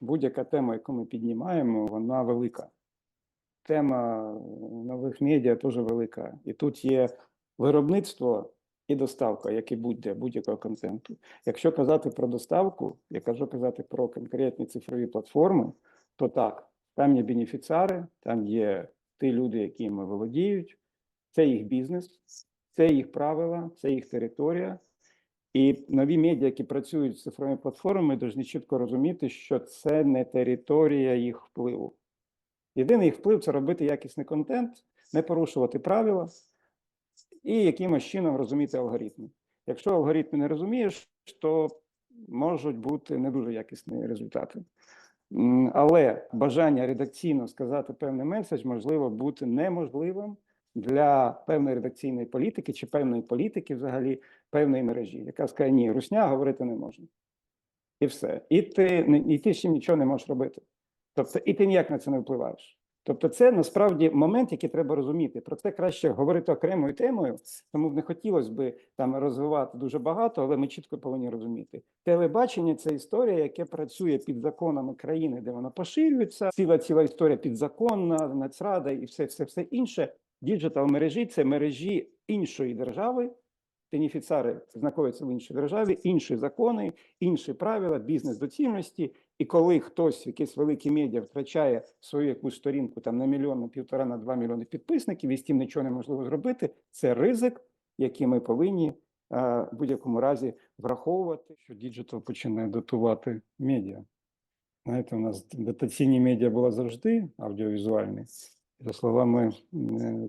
будь-яка тема, яку ми піднімаємо, вона велика. Тема нових медіа дуже велика. І тут є виробництво і доставка, як і будь-де, будь-якого контенту. Якщо казати про доставку, якщо казати про конкретні цифрові платформи, то так, там є бенефіціари, там є ті люди, якими володіють, це їх бізнес, це їх правила, це їх територія. І нові медіа, які працюють з цифровими платформами, повинні чітко розуміти, що це не територія їх впливу. Єдиний їх вплив це робити якісний контент, не порушувати правила і якимось чином розуміти алгоритми. Якщо алгоритми не розумієш, то можуть бути не дуже якісні результати. Але бажання редакційно сказати певний меседж можливо бути неможливим для певної редакційної політики чи певної політики, взагалі певної мережі, яка скаже, ні, русня говорити не можна. І все. І ти, і ти ще нічого не можеш робити. Тобто, і ти ніяк на це не впливаєш. Тобто, це насправді момент, який треба розуміти. Про це краще говорити окремою темою, тому не хотілося би там розвивати дуже багато, але ми чітко повинні розуміти. Телебачення це історія, яке працює під законами країни, де вона поширюється. Ціла ціла історія підзаконна, нацрада і все, все, все інше. Діджитал мережі це мережі іншої держави. Бенефіціари знаходяться в іншій державі, інші закони, інші правила, бізнес доцільності. І коли хтось, якийсь великий медіа, втрачає свою якусь сторінку там на мільйон, півтора, на два мільйони підписників, і з тим нічого неможливо зробити. Це ризик, який ми повинні е, в будь-якому разі враховувати, що діджитал починає дотувати медіа. Знаєте, у нас дотаційні медіа була завжди аудіовізуальні. За словами е,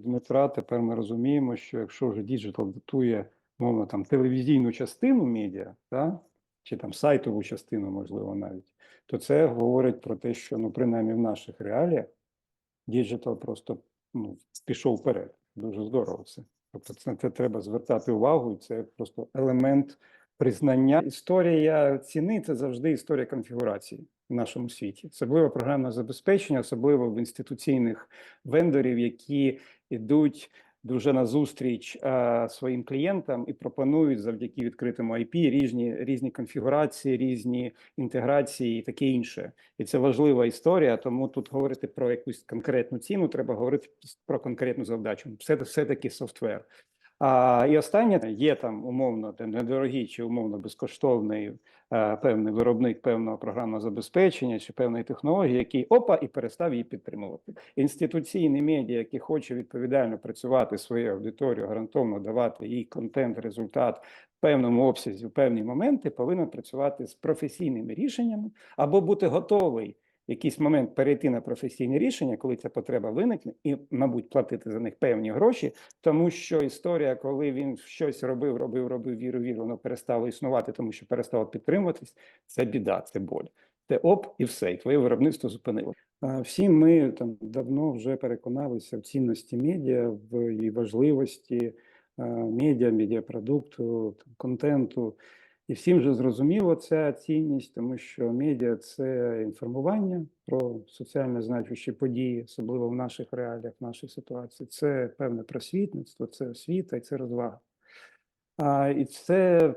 Дмитра, тепер ми розуміємо, що якщо вже діджитал дотує мовно там телевізійну частину медіа, та, чи там сайтову частину, можливо, навіть, то це говорить про те, що ну, принаймні в наших реаліях діджитал просто ну, пішов вперед. Дуже здорово це. Тобто це, це треба звертати увагу, і це просто елемент признання. Історія ціни це завжди історія конфігурації в нашому світі, особливо програмне забезпечення, особливо в інституційних вендорів, які йдуть дуже назустріч е, своїм клієнтам і пропонують завдяки відкритому IP різні різні конфігурації, різні інтеграції і таке інше. І це важлива історія. Тому тут говорити про якусь конкретну ціну, треба говорити про конкретну завдачу. Все все таки софтвер. А, і останнє є там умовно там, недорогий чи умовно безкоштовний певний виробник певного програмного забезпечення чи певної технології, який опа і перестав її підтримувати. Інституційні медіа, які хоче відповідально працювати свою своєю аудиторією, гарантовано давати їй контент, результат в певному обсязі, в певні моменти, повинен працювати з професійними рішеннями або бути готовий якийсь момент перейти на професійне рішення, коли ця потреба виникне, і, мабуть, платити за них певні гроші, тому що історія, коли він щось робив, робив, робив, віру, віру, воно перестало існувати, тому що перестало підтримуватись, це біда, це боль. Це оп, і все, і твоє виробництво зупинило. Всі ми там давно вже переконалися в цінності медіа, в її важливості медіа, медіапродукту, контенту. І всім вже зрозуміло ця цінність, тому що медіа це інформування про соціально значущі події, особливо в наших реаліях, в нашій ситуації. Це певне просвітництво, це освіта і це розвага. А, і це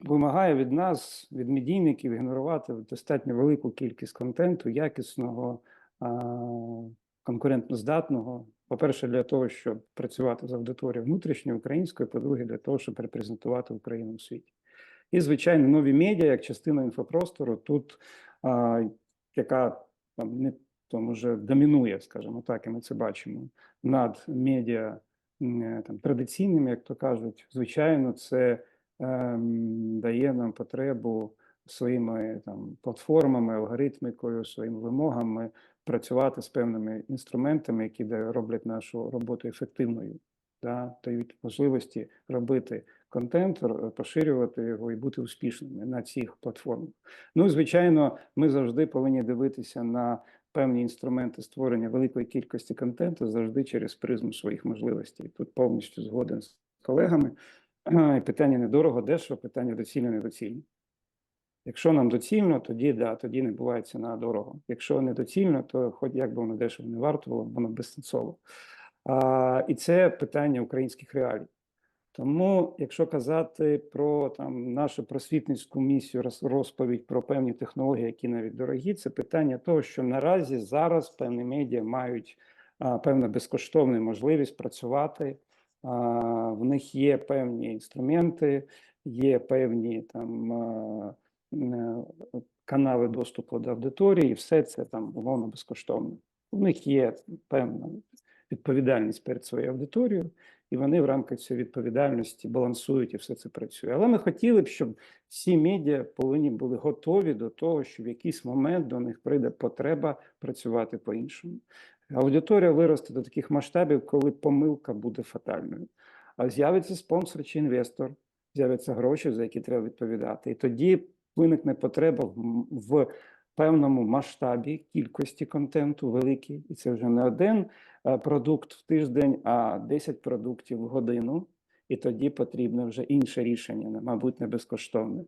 вимагає від нас, від медійників, генерувати достатньо велику кількість контенту, якісного, а, конкурентноздатного. По-перше, для того, щоб працювати з аудиторією внутрішньою українською, по-друге, для того, щоб репрезентувати Україну в світі. І, звичайно, нові медіа як частина інфопростору, тут а, яка там не то може домінує, скажімо так, і ми це бачимо над медіа е, там традиційними, як то кажуть, звичайно, це ем, дає нам потребу своїми там платформами, алгоритмікою, своїми вимогами працювати з певними інструментами, які роблять нашу роботу ефективною, да, дають можливості робити контент, поширювати його і бути успішними на цих платформах. Ну, і, звичайно, ми завжди повинні дивитися на певні інструменти створення великої кількості контенту завжди через призму своїх можливостей. Тут повністю згоден з колегами. І Питання недорого, дешево, питання доцільно, недоцільно. Якщо нам доцільно, тоді да, тоді не буває ціна дорого. Якщо не доцільно, то хоч як би воно дешево не вартувало, воно безсенсово. А, і це питання українських реалій. Тому, якщо казати про там нашу просвітницьку місію, розповідь про певні технології, які навіть дорогі, це питання того, що наразі зараз певні медіа мають а, певну безкоштовну можливість працювати. А, в них є певні інструменти, є певні там а, канали доступу до аудиторії, і все це там умовно безкоштовно. У них є певна відповідальність перед своєю аудиторією, і вони в рамках цієї відповідальності балансують і все це працює. Але ми хотіли б, щоб всі медіа повинні були готові до того, що в якийсь момент до них прийде потреба працювати по-іншому. Аудиторія виросте до таких масштабів, коли помилка буде фатальною. А з'явиться спонсор чи інвестор, з'являться гроші, за які треба відповідати. І тоді виникне потреба в, певному масштабі кількості контенту великий, і це вже не один е, продукт в тиждень, а 10 продуктів в годину. І тоді потрібне вже інше рішення, мабуть, не безкоштовне.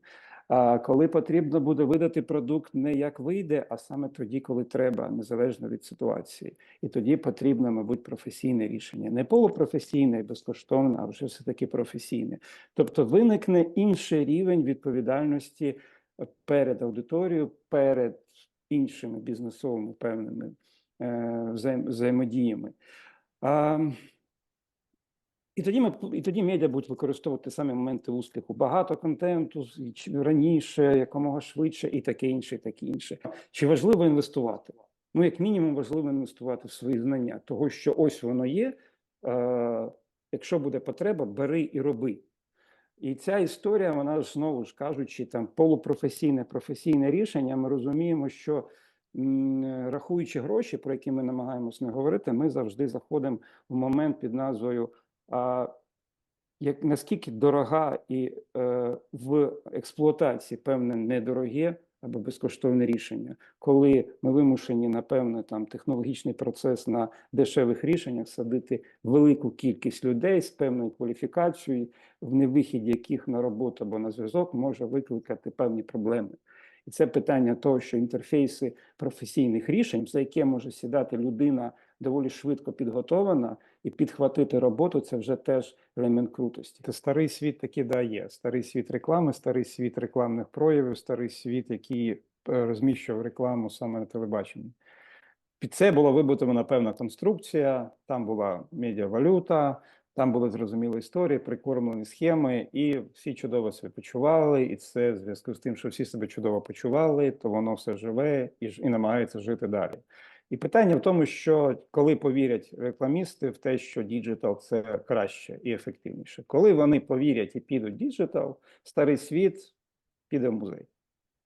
Коли потрібно буде видати продукт не як вийде, а саме тоді, коли треба, незалежно від ситуації. І тоді потрібно, мабуть, професійне рішення. Не полупрофесійне і безкоштовне, а вже все-таки професійне. Тобто виникне інший рівень відповідальності е, перед аудиторією, перед іншими бізнесовими певними е, взаєм- взаємодіями. І тоді ми і тоді медіа будуть використовувати самі моменти успіху. Багато контенту раніше, якомога швидше, і таке інше, і таке інше. Чи важливо інвестувати? Ну, як мінімум, важливо інвестувати в свої знання, того, що ось воно є. Е, якщо буде потреба, бери і роби. І ця історія, вона ж знову ж кажучи, там полупрофесійне професійне рішення. Ми розуміємо, що м, рахуючи гроші, про які ми намагаємось не говорити, ми завжди заходимо в момент під назвою а, як наскільки дорога і е, в експлуатації певне недороге або безкоштовне рішення, коли ми вимушені на певний там технологічний процес на дешевих рішеннях садити велику кількість людей з певною кваліфікацією, в невихід яких на роботу або на зв'язок може викликати певні проблеми. І це питання того, що інтерфейси професійних рішень, за яке може сідати людина доволі швидко підготована і підхватити роботу, це вже теж елемент крутості. Це старий світ таки дає. Старий світ реклами, старий світ рекламних проявів, старий світ, який е, розміщував рекламу саме на телебаченні. Під це була вибудована певна конструкція, там була медіавалюта, там були зрозумілі історії, прикормлені схеми, і всі чудово себе почували. І це в зв'язку з тим, що всі себе чудово почували, то воно все живе і, ж- і намагається жити далі. І питання в тому, що коли повірять рекламісти в те, що діджитал це краще і ефективніше, коли вони повірять і підуть діджитал, старий світ піде в музей.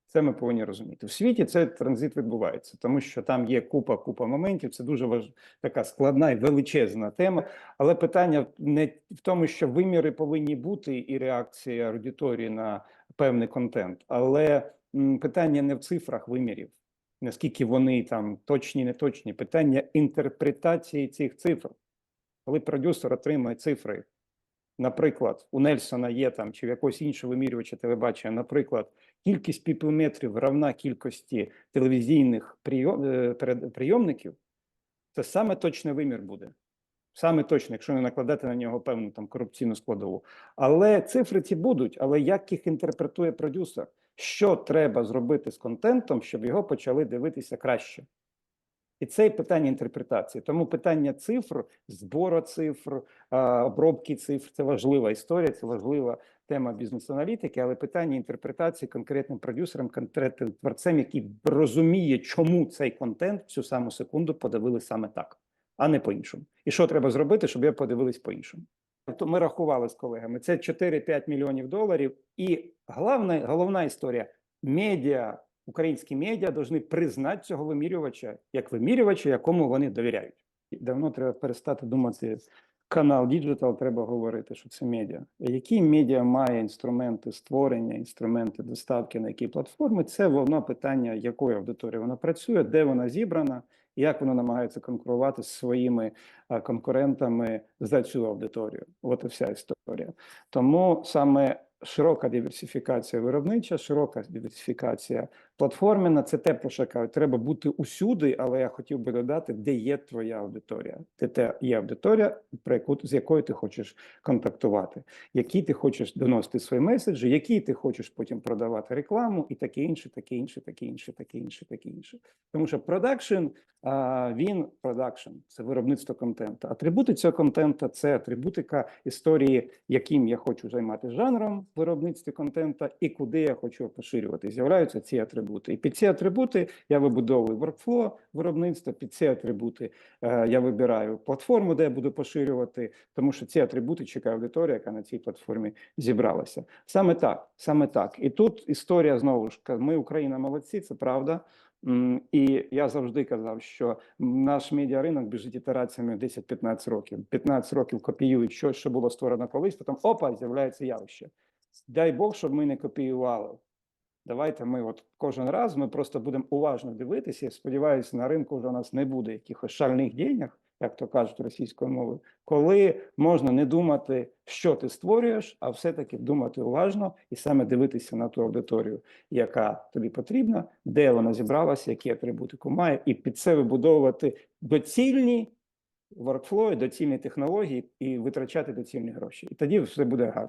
Це ми повинні розуміти. В світі цей транзит відбувається, тому що там є купа купа моментів. Це дуже важ... така складна і величезна тема. Але питання не в тому, що виміри повинні бути і реакція аудиторії на певний контент, але питання не в цифрах вимірів, наскільки вони там точні, не точні. Питання інтерпретації цих цифр. Коли продюсер отримує цифри, наприклад, у Нельсона є там чи в якогось іншого вимірювача телебачення, наприклад, кількість піпометрів равна кількості телевізійних е, прийомників, це саме точний вимір буде. Саме точно, якщо не накладати на нього певну там корупційну складову. Але цифри ці будуть, але як їх інтерпретує продюсер? Що треба зробити з контентом, щоб його почали дивитися краще? І це і питання інтерпретації. Тому питання цифр, збору цифр, обробки цифр це важлива історія, це важлива тема бізнес-аналітики, але питання інтерпретації конкретним продюсером, конкретним творцем, який розуміє, чому цей контент в цю саму секунду подивили саме так, а не по-іншому. І що треба зробити, щоб його подивились по-іншому? То ми рахували з колегами. Це 4-5 мільйонів доларів. І головна, головна історія медіа, українські медіа повинні признати цього вимірювача як вимірювача, якому вони довіряють. Давно треба перестати думати. Канал Діджитал треба говорити, що це медіа. Які медіа має інструменти створення, інструменти доставки на які платформи? Це воно питання, якою аудиторією вона працює, де вона зібрана, як воно намагається конкурувати з своїми конкурентами за цю аудиторію. От і вся історія. Тому саме широка диверсифікація виробнича, широка диверсифікація платформена. Це те, про що я кажу. Треба бути усюди, але я хотів би додати, де є твоя аудиторія, де те є аудиторія, про яку з якою ти хочеш контактувати, які ти хочеш доносити свої меседжі, які ти хочеш потім продавати рекламу, і таке інше, таке інше, таке інше, таке інше, таке інше. Тому що продакшн він продакшн, це виробництво контенту. Атрибути цього контенту це атрибутика історії, яким я хочу займати жанром виробництві контенту і куди я хочу поширювати. З'являються ці атрибути. І під ці атрибути я вибудовую workflow виробництва, під ці атрибути е, я вибираю платформу, де я буду поширювати, тому що ці атрибути чекає аудиторія, яка на цій платформі зібралася. Саме так, саме так. І тут історія знову ж ми, Україна, молодці, це правда. І я завжди казав, що наш медіаринок біжить ітераціями 10-15 років. 15 років копіюють щось, що було створено колись, потім опа, з'являється явище. Дай Бог, щоб ми не копіювали. Давайте ми от кожен раз ми просто будемо уважно дивитися. Я сподіваюся, на ринку вже у нас не буде якихось шальних денег, як то кажуть російською мовою, коли можна не думати, що ти створюєш, а все-таки думати уважно і саме дивитися на ту аудиторію, яка тобі потрібна, де вона зібралася, які атрибутику має, і під це вибудовувати доцільні workflow, доцільні технології і витрачати доцільні гроші. І тоді все буде гарно.